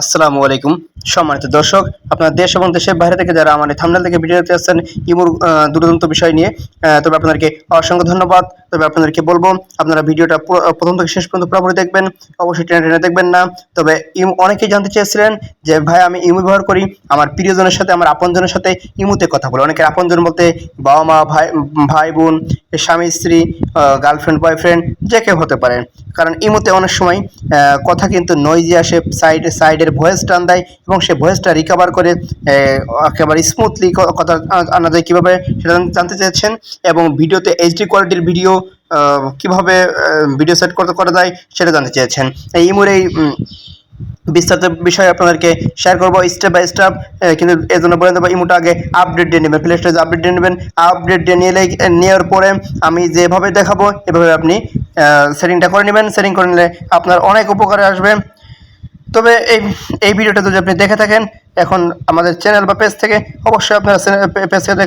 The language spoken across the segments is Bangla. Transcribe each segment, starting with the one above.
আসসালামু আলাইকুম। সম্মানিত দর্শক, আপনার দেশ এবং দেশের বাইরে থেকে যারা আমার থামনাল থেকে ভিডিও দেখতে আসছেন, ইমুর দুর্দান্ত বিষয় নিয়ে তবে আপনাদেরকে অসংখ্য ধন্যবাদ। তবে আপনাদেরকে বলব, আপনারা ভিডিওটা প্রথম থেকে শেষ পর্যন্ত পুরোপুরি দেখবেন, অবশ্যই টেনে টেনে দেখবেন না। তবে ইমু, অনেকেই জানতে চেয়েছিলেন যে, ভাই, আমি ইমু ব্যবহার করি, আমার প্রিয়জনের সাথে, আমার আপনজনের সাথে ইমুতে কথা বলে। অনেকের আপনজন বলতে, বাবা মা, ভাই ভাই বোন, স্বামী, স্ত্রী গার্লফ্রেন্ড বয়ফ্রেন্ড যে কেউ হতে পারে। কারণ ইমুতে অনেক সময় কথা কিন্তু নইজি আসে সাইড সাইডের ভয়েস টান দেয় এবং সে ভয়েসটা রিকভার করে একেবারে স্মুথলি কথা আনা- যায় কীভাবে সেটা জানতে চেয়েছেন এবং ভিডিওতে এইচডি কোয়ালিটির ভিডিও কীভাবে ভিডিও সেট করতে করা যায় সেটা জানতে চেয়েছেন। এই ইমুর এই বিস্তারিত বিষয় আপনাদেরকে শেয়ার করব স্টেপ বাই স্টেপ কিন্তু এর জন্য বলে দেবো ইমোটা আগে আপডেট দিয়ে নেবেন প্লে স্টোরে আপডেট দিয়ে নেবেন। আপডেট দিয়ে নিলে নেওয়ার পরে আমি যেভাবে দেখাবো, এভাবে আপনি সেটিংটা করে নেবেন। সেটিং করে নিলে আপনার অনেক উপকারে আসবে। তবে এই এই ভিডিওটা যদি আপনি দেখে থাকেন, এখন আমাদের চ্যানেল বা পেজ থেকে অবশ্যই আপনারা পেজ থেকে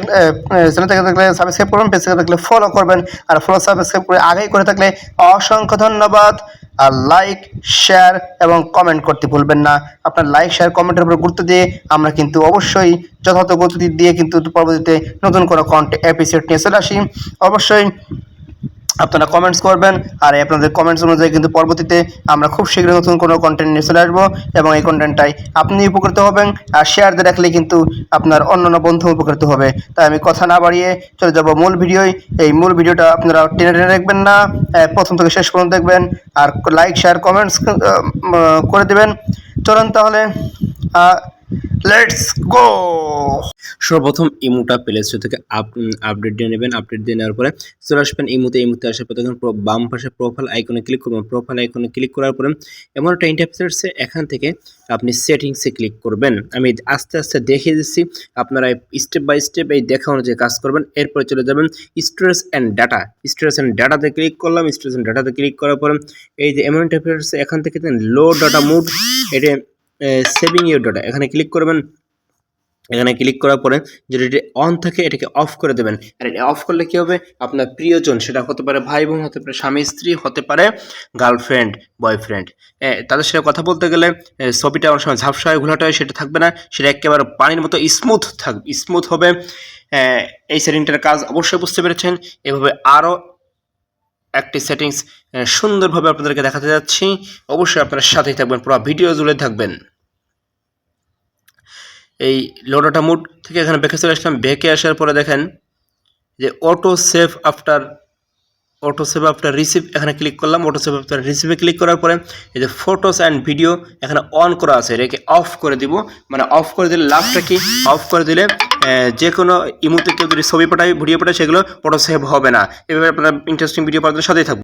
চ্যানেল থেকে দেখলে সাবস্ক্রাইব করবেন পেজ থেকে দেখলে ফলো করবেন, আর ফলো সাবস্ক্রাইব করে আগেই করে থাকলে অসংখ্য ধন্যবাদ, আর লাইক শেয়ার এবং কমেন্ট করতে ভুলবেন না। আপনার লাইক শেয়ার কমেন্টের উপর গুরুত্ব দিয়ে আমরা কিন্তু অবশ্যই যথাযথ গুরুত্ব দিয়ে কিন্তু পরবর্তীতে নতুন কোনো কন্টেন্ট এপিসোড নিয়ে চলে আসি। অবশ্যই আপনারা কমেন্টস করবেন। আর আপনাদের কমেন্টস অনুযায়ী কিন্তু পরবর্তীতে আমরা খুব শীঘ্রই নতুন কোনো কন্টেন্ট নিয়ে চলে আসব এবং এই কন্টেন্টটাই আপনি উপকৃত হবেন। আর শেয়ার দিয়ে রাখলে কিন্তু আপনার অন্যান্য বন্ধু উপকৃত হবে। তাই আমি কথা না বাড়িয়ে চলে যাব মূল ভিডিওই এই মূল ভিডিওটা আপনারা টেনে টেনে দেখবেন না। প্রথম থেকে শেষ পর্যন্ত দেখবেন। আর লাইক শেয়ার কমেন্টস করে দেবেন। চলুন তাহলে লেটস গো সর্বপ্রথম ইমুটা প্লে স্টোর থেকে আপ আপডেট দিয়ে নেবেন। আপডেট দিয়ে নেওয়ার পরে চলে আসবেন ইমুতে। ইমুতে আসার পর তখন বাম পাশে প্রোফাইল আইকনে ক্লিক করবেন প্রোফাইল আইকনে ক্লিক করার পরে এমন একটা ইন্টারফেসে এখান থেকে আপনি সেটিংসে ক্লিক করবেন। আমি আস্তে আস্তে দেখিয়ে দিচ্ছি। আপনারা স্টেপ বাই স্টেপ এই দেখা অনুযায়ী কাজ করবেন। এরপরে চলে যাবেন storage and data storage and ডাটাতে ক্লিক করলাম। স্টোরেজ অ্যান্ড ডাটাতে ক্লিক করার পরে এই যে এমন ইন্টারফেসে এখান থেকে লো ডাটা মুড এটা সেভিং ইউর ডাটা এখানে ক্লিক করবেন। এখানে ক্লিক করার পরে যদি এটি অন থাকে, এটাকে অফ করে দেবেন। আর এটা অফ করলে কী হবে? আপনার প্রিয়জন, সেটা হতে পারে ভাই বোন, হতে পারে স্বামী, স্ত্রী, হতে পারে গার্লফ্রেন্ড বয়ফ্রেন্ড তাদের সাথে কথা বলতে গেলে ছবিটা অনেক সময় ঝাপসা হয়, ঘোলাটা হয়, সেটা থাকবে না। সেটা একেবারে পানির মতো স্মুথ থাকবে স্মুথ হবে। এই সেটিংটার কাজ অবশ্যই বুঝতে পেরেছেন। এভাবে আরও একটি সেটিংস সুন্দরভাবে আপনাদেরকে দেখাতে যাচ্ছি। অবশ্যই আপনারা সাথেই থাকবেন, পুরো ভিডিও জুড়ে থাকবেন। এই লোডাটা মুড থেকে এখানে বেঁকে চলে আসলাম। বেঁকে আসার পরে দেখেন যে auto save after auto save after receive এখানে ক্লিক করলাম। অটো সেভ আফটার রিসিভে ক্লিক করার পরে এই যে ফটোস অ্যান্ড ভিডিও এখানে অন করা আছে। এটাকে অফ করে দিব। মানে অফ করে দিলে লাভটা কি? অফ করে দিলে যে কোনো ইমুতে কেউ যদি ছবি পাঠায়, ভিডিও পাঠায়, সেগুলো ফটো সেভ হবে না। এভাবে আপনারা ইন্টারেস্টিং ভিডিও পাওয়ার সাথেই থাকবে